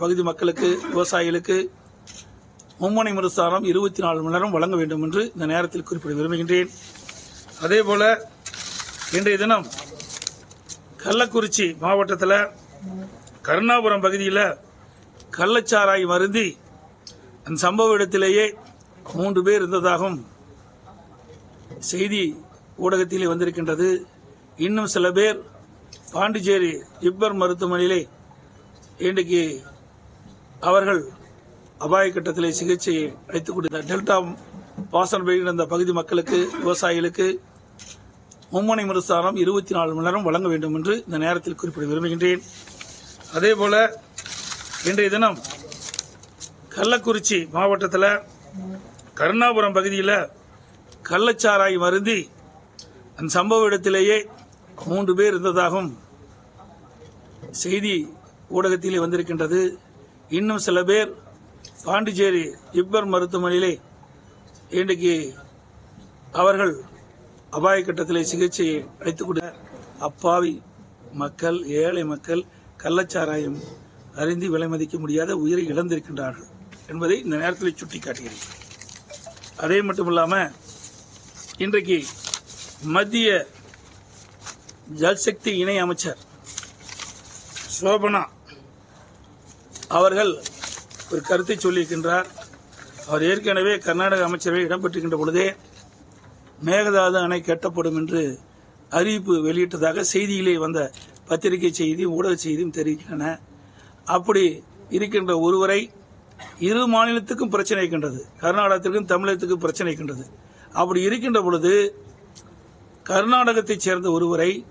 பகுதி மக்களுக்கு விவசாயிகளுக்கு மும்முனை மின்சாரம் இருபத்தி நாலு மணி நேரம் வழங்க வேண்டும் என்று இந்த நேரத்தில் குறிப்பிட விரும்புகின்றேன். அதேபோல இன்றைய தினம் கள்ளக்குறிச்சி மாவட்டத்தில் கருணாபுரம் பகுதியில் கள்ளச்சாராய் மருந்தி அந்த சம்பவ இடத்திலேயே மூன்று பேர் இருந்ததாகவும் செய்தி ஊடகத்திலே வந்திருக்கின்றது. இன்னும் சில பேர் பாண்டிச்சேரி இப்பர் மருத்துவமனையிலே இன்றைக்கு அவர்கள் அபாய கட்டத்திலே சிகிச்சையை அளித்துக் கொடுத்த டெல்டா பாசன பெய்கிற அந்த பகுதி மக்களுக்கு விவசாயிகளுக்கு மும்மனை மின்சாரம் இருபத்தி நாலு மணி நேரம் வழங்க வேண்டும் என்று இந்த நேரத்தில் குறிப்பிட விரும்புகின்றேன். அதேபோல இன்றைய தினம் கள்ளக்குறிச்சி மாவட்டத்தில் கருணாபுரம் பகுதியில் கள்ளச்சாராய் மருந்தி அந்த சம்பவ இடத்திலேயே மூன்று பேர் இருந்ததாகவும் செய்தி ஊடகத்திலே வந்திருக்கின்றது. இன்னும் சில பேர் பாண்டிச்சேரி இப்பர் மருத்துவமனையிலே இன்றைக்கு அவர்கள் அபாய கட்டத்திலே சிகிச்சையை அளித்துக் கொண்டு அப்பாவி மக்கள் ஏழை மக்கள் கள்ளச்சாராயம் அறிந்து விலை மதிக்க முடியாத உயிரை இழந்திருக்கின்றார்கள் என்பதை இந்த நேரத்தில் சுட்டிக்காட்டுகிறேன். அதே மட்டும் இல்லாமல் இன்றைக்கு மத்திய ஜல்சக்தி இணை அமைச்சர் சோபனா அவர்கள் ஒரு கருத்தை சொல்லியிருக்கின்றார். அவர் ஏற்கனவே கர்நாடக அமைச்சரவை இடம்பெற்றிருக்கின்ற பொழுதே மேகதாது அணை கட்டப்படும் என்று அறிவிப்பு வெளியிட்டதாக செய்தியிலே வந்த பத்திரிகை செய்தியும் ஊடக செய்தியும் தெரிவிக்கின்றன. அப்படி இருக்கின்ற ஒருவரை இரு மாநிலத்துக்கும் பிரச்சனை இருக்கின்றது. கர்நாடகத்திற்கும் தமிழகத்துக்கும் பிரச்சனை இருக்கின்றது. அப்படி இருக்கின்ற பொழுது கர்நாடகத்தைச் சேர்ந்த ஒருவரை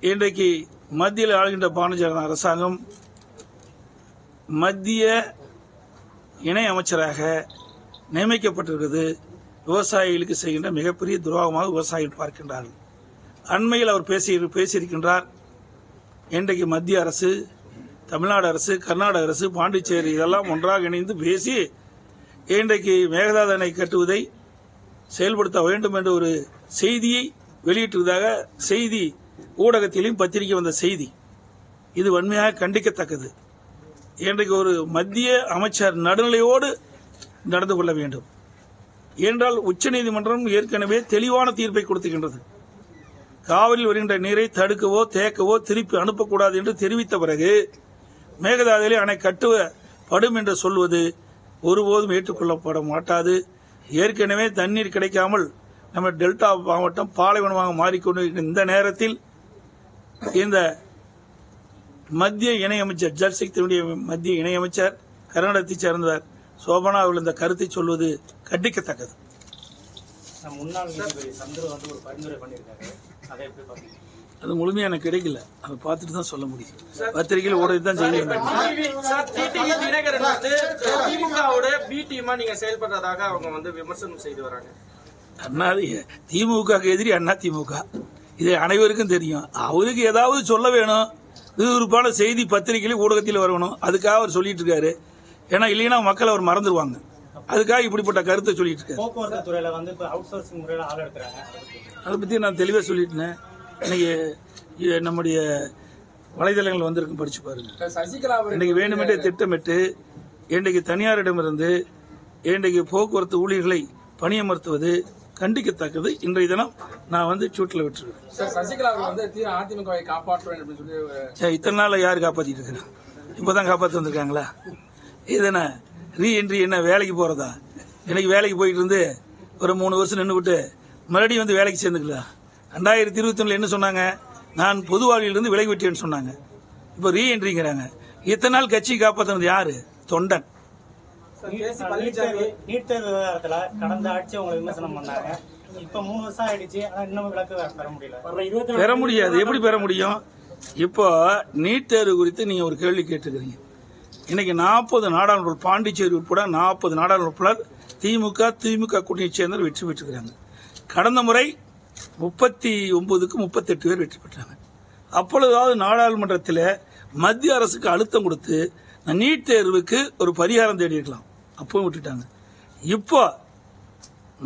இன்றைக்கு மத்தியில் ஆளுகின்ற பாரதிய அரசாங்கம் மத்திய இணை அமைச்சராக நியமிக்கப்பட்டிருக்கிறது. விவசாயிகளுக்கு செய்கின்ற மிகப்பெரிய துரோகமாக விவசாயிகள் பார்க்கின்றார்கள். அண்மையில் அவர் பேசி பேசியிருக்கின்றார். இன்றைக்கு மத்திய அரசு தமிழ்நாடு அரசு கர்நாடக அரசு பாண்டிச்சேரி இதெல்லாம் ஒன்றாக இணைந்து பேசி இன்றைக்கு மேகதாது அணை கட்டுவதை செயல்படுத்த வேண்டும் என்ற ஒரு செய்தியை வெளியிட்டிருந்ததாக செய்தி ஊடகத்திலும் பத்திரிகை வந்த செய்தி. இது வன்மையாக கண்டிக்கத்தக்கது. இன்றைக்கு ஒரு மத்திய அமைச்சர் நடுநிலையோடு நடந்து கொள்ள வேண்டும். ஏனென்றால் உச்சநீதிமன்றம் ஏற்கனவே தெளிவான தீர்ப்பை கொடுத்துகின்றது. காவிரியில் வருகின்ற நீரை தடுக்கவோ தேக்கவோ திருப்பி அனுப்பக்கூடாது என்று தெரிவித்த பிறகு மேகதாதுவிலே அணை கட்டுவப்படும் என்று சொல்வது ஒருபோதும் ஏற்றுக்கொள்ளப்பட மாட்டாது. ஏற்கனவே தண்ணீர் கிடைக்காமல் நம்ம டெல்டா மாவட்டம் பாலைவனமாக மாறிக்கொண்டு இந்த நேரத்தில் இந்த மத்திய இணையமைச்சர் ஜல்சக்தியினுடைய மத்திய இணையமைச்சர் கர்நாடகத்தைச் சேர்ந்தவர். சோபனா அவர்கள் இந்த கருத்தை சொல்வது கண்டிக்கத்தக்கது. அதை எப்படி பாத்தீங்க அது முழுமையா எனக்கு கிடைக்கல. அதை பார்த்துட்டு தான் சொல்ல முடியும். பத்திரிகையில் ஊடகத்தை தான் செய்ய வேண்டும் செயல்படுறதாக அவங்க வந்து விமர்சனம் செய்து வராங்க. அண்ணா திமுக எதிரி அண்ணா திமுக. இது அனைவருக்கும் தெரியும். அவருக்கு ஏதாவது சொல்ல வேணும். விறுவிறுப்பான செய்தி பத்திரிகையில ஊடகத்தில் வரணும். அதுக்காக அவர் சொல்லிட்டு இருக்காரு ஏன்னா இல்லைன்னா மக்கள் அவர் மறந்துடுவாங்க அதுக்காக இப்படிப்பட்ட கருத்தை சொல்லிட்டு இருக்காரு அதை பத்தி நான் தெளிவாக சொல்லிட்டேன் இன்னைக்கு நம்முடைய வலைதளங்கள் வந்திருக்கும் படிச்சு பாருங்க. சசிகலா இன்னைக்கு வேணுமென்றே திட்டமிட்டு இன்றைக்கு தனியாரிடமிருந்து இன்றைக்கு போக்குவரத்து ஊழியர்களை பணியமர்த்துவது கண்டிக்கத்தக்கது. இன்றைய தினம் நான் வந்து சூட்டில் விட்டுருக்கேன் இத்தனை நாள்ல யார் காப்பாத்திட்டு இருக்கிறா இப்பதான் காப்பாத்தி வந்திருக்காங்களா? இது என்ன? ரீஎன்ட்ரி என்ன? வேலைக்கு போறதா? இன்னைக்கு வேலைக்கு போயிட்டு இருந்து ஒரு மூணு வருஷம் நின்று விட்டு மறுபடியும் வந்து வேலைக்கு சேர்ந்துக்கலாம் ரெண்டாயிரத்தி இருபத்தி ஒண்ணுல என்ன சொன்னாங்க? நான் பொது வாழ்விலிருந்து விலகி விட்டேன்னு சொன்னாங்க. இப்போ ரீஎன்ட்ரிங்கிறாங்க இத்தனை நாள் கட்சி காப்பாத்தினது யாரு? தொண்டன். நீட் தேர்வு விவகாரத்துல கடந்த ஆட்சி அவங்க விமர்சனம் பண்ணாங்க. இப்ப மூணு வருஷம் ஆயிடுச்சு. ஆனா இன்னும் விளக்கு பெற முடியல. பெற முடியாது. எப்படி பெற முடியும்? இப்போ நீட் தேர்வு குறித்து நீங்க ஒரு கேள்வி கேட்டுக்கிறீங்க இன்னைக்கு நாற்பது நாடாளுமன்ற பாண்டிச்சேரி உட்பட நாற்பது நாடாளுமன்ற உறுப்பினர் திமுக திமுக கூட்டணியை சேர்ந்தவர் வெற்றி பெற்றிருக்கிறாங்க. கடந்த முறை முப்பத்தி ஒன்பதுக்கு முப்பத்தெட்டு பேர் வெற்றி பெற்றாங்க. அப்பொழுதாவது நாடாளுமன்றத்தில் மத்திய அரசுக்கு அழுத்தம் கொடுத்து நீட் தேர்வுக்கு ஒரு பரிகாரம் தேடி இருக்கலாம் அப்பவும் விட்டுட்டாங்க. இப்போ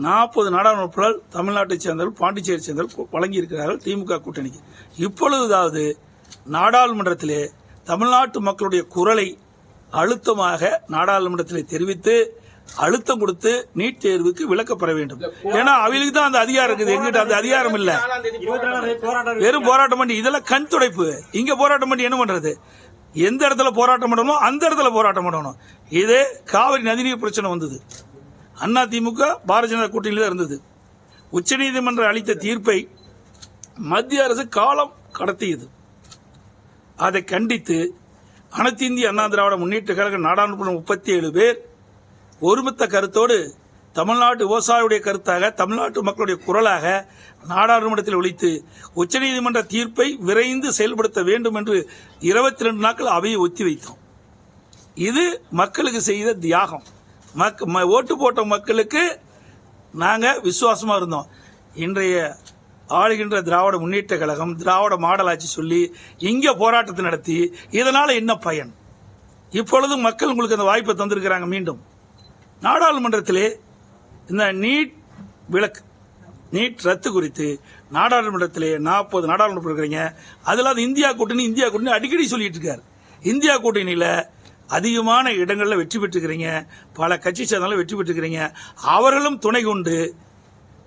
நாற்பது நாடாளுமன்ற உறுப்பினர் தமிழ்நாட்டைச் சேர்ந்தவர்கள் பாண்டிச்சேரி சேர்ந்தவர்கள் வழங்கி இருக்கிறார்கள் திமுக கூட்டணிக்கு. இப்பொழுதாவது நாடாளுமன்றத்திலே தமிழ்நாட்டு மக்களுடைய குரலை அழுத்தமாக நாடாளுமன்றத்தில் தெரிவித்து அழுத்தம் கொடுத்து நீட் தேர்வுக்கு விலக்கப்பெற வேண்டும். ஏன்னா அவங்களுக்கு தான் அந்த அதிகாரம் இருக்குது. எங்கிட்ட அந்த அதிகாரம் இல்ல. வெறும் போராட்டம் பண்ணி இதெல்லாம் கண் துடைப்பு. இங்க போராட்டம் பண்ணி என்ன பண்றது? எந்த இடத்துல போராட்டம் பண்ணணுமோ அந்த இடத்துல போராட்டம் பண்ணணும். இதே காவிரி நதிநீர் பிரச்சனை வந்தது. அண்ணா திமுக பாரதிய ஜனதா கூட்டணியில் தான் இருந்தது. உச்சநீதிமன்றம் அளித்த தீர்ப்பை மத்திய அரசு காலம் கடத்தியது. அதை கண்டித்து அனைத்து இந்திய அண்ணா திராவிட முன்னேற்ற கழக நாடாளுமன்ற முப்பத்தி ஏழு பேர் ஒருமித்த கருத்தோடு தமிழ்நாட்டு விவசாயியுடைய கருத்தாக தமிழ்நாட்டு மக்களுடைய குரலாக நாடாளுமன்றத்தில் ஒழித்து உச்சநீதிமன்ற தீர்ப்பை விரைந்து செயல்படுத்த வேண்டும் என்று இருபத்தி ரெண்டு நாட்கள் அவையை ஒத்திவைத்தோம். இது மக்களுக்கு செய்த தியாகம். ஓட்டு போட்ட மக்களுக்கு நாங்கள் விசுவாசமாக இருந்தோம். இன்றைய ஆளுகின்ற திராவிட முன்னேற்ற கழகம் திராவிட மாடலாட்சி சொல்லி இங்கே போராட்டத்தை நடத்தி இதனால் என்ன பயன்? இப்பொழுது மக்கள் உங்களுக்கு அந்த வாய்ப்பை தந்திருக்கிறாங்க மீண்டும். நாடாளுமன்றத்திலே இந்த நீட் விளக்கு நீட் ரத்து குறித்து நாடாளுமன்றத்திலே நாற்பது நாடாளுமன்றம் இருக்கிறீங்க. அதில் அது இந்தியா கூட்டணி இந்தியா கூட்டணி அடிக்கடி சொல்லிட்டு இருக்காரு. இந்தியா கூட்டணியில் அதிகமான இடங்களில் வெற்றி பெற்றுக்கிறீங்க பல கட்சி சேர்ந்தாலும் வெற்றி பெற்றுக்கிறீங்க அவர்களும் துணை கொண்டு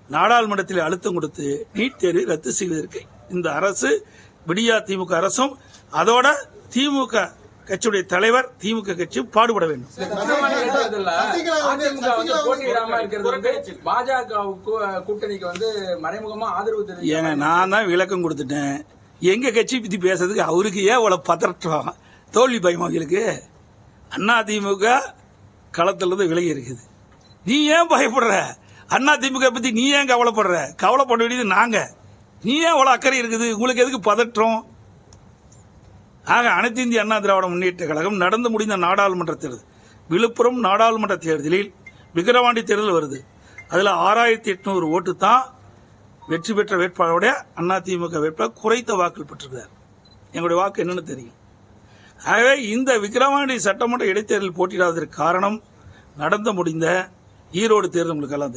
நாடாளுமன்றத்தில் அழுத்தம் கொடுத்து நீட் தேர்வை ரத்து செய்வதற்கு இந்த அரசு விடியா திமுக அரசும் அதோட திமுக கட்சியுடைய தலைவர் திமுக கட்சியும் பாடுபட வேண்டும். கூட்டணிக்கு வந்து மறைமுகமா ஆதரவு தெரிவிக்க ஏங்க நான் தான் விளக்கம் கொடுத்துட்டேன். எங்க கட்சி பத்தி பேசுறதுக்கு அவருக்கு ஏன் இவ்வளவு பதற்றம்? தோல்வி பயம் அவங்களுக்கு? அண்ணா திமுக களத்துல இருந்து விலகி இருக்குது. நீ ஏன் பயப்படுற? அண்ணா திமுக பத்தி நீ ஏன் கவலைப்படுற? கவலைப்பட வேண்டியது நாங்க. நீ ஏன் அவ்வளவு அக்கறை இருக்குது? உங்களுக்கு எதுக்கு பதற்றம்? ஆக அனைத்து இந்திய அண்ணா திராவிட முன்னேற்ற கழகம் நடந்து முடிந்த நாடாளுமன்ற தேர்தல். விழுப்புரம் நாடாளுமன்ற தேர்தலில் விக்கிரவாண்டி தேர்தல் வருது. அதில் ஆறாயிரத்தி எட்நூறு ஓட்டு தான் வெற்றி பெற்ற வேட்பாளருடைய அதிமுக வேட்பாளர் குறைத்த வாக்கு பெற்றிருக்கிறார். எங்களுடைய வாக்கு என்னன்னு தெரியும். ஆகவே இந்த விக்கிரவாண்டி சட்டமன்ற இடைத்தேர்தல் போட்டியிடாததற்கு காரணம் நடந்து முடிந்த ஈரோடு தேர்தல் உங்களுக்கு எல்லாம் தெரியும்.